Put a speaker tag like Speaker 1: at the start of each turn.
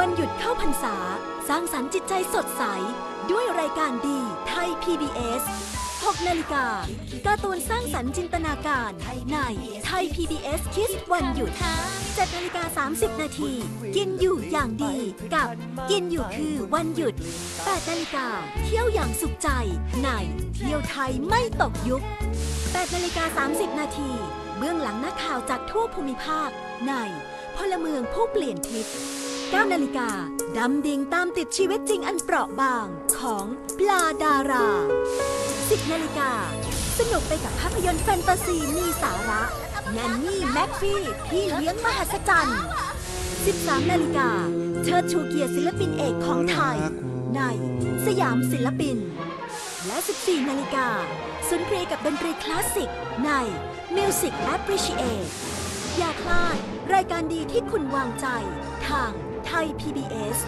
Speaker 1: วันหยุดเข้าพรรษา สร้างสรรค์จิตใจสดใส ด้วยรายการดีไทย PBS 6นาฬิกาการ์ตูนสร้างสรรค์จินตนาการในไทย PBS Kids วันหยุด7นาฬิกา30 นาที กินอยู่อย่างดีกับกินอยู่คือวันหยุด8นาฬิกาเที่ยวอย่างสุขใจในเที่ยวไทยไม่ตกยุค8นาฬิกา30 นาทีเบื้องหลังนักข่าวจากทั่วภูมิภาคในพลเมืองผู้เปลี่ยนทิศ 9นาฬิกาดำดิ่งตามติดชีวิตจริงอันเปราะบางของปลาดารา 10นาฬิกา สนุกไปกับภาพยนตร์แฟนตาซีมีสาระแนนนี่แม็กฟี่พี่เลี้ยงมหัศจรรย์ 13นาฬิกาเชิดชูเกียรติศิลปินเอกของไทย ในสยามศิลปิน และ 14นาฬิกาสุนทรีกับดนตรีคลาสสิกใน Music Appreciate อย่าพลาด รายการดีที่คุณวางใจ ทาง ไทย PBS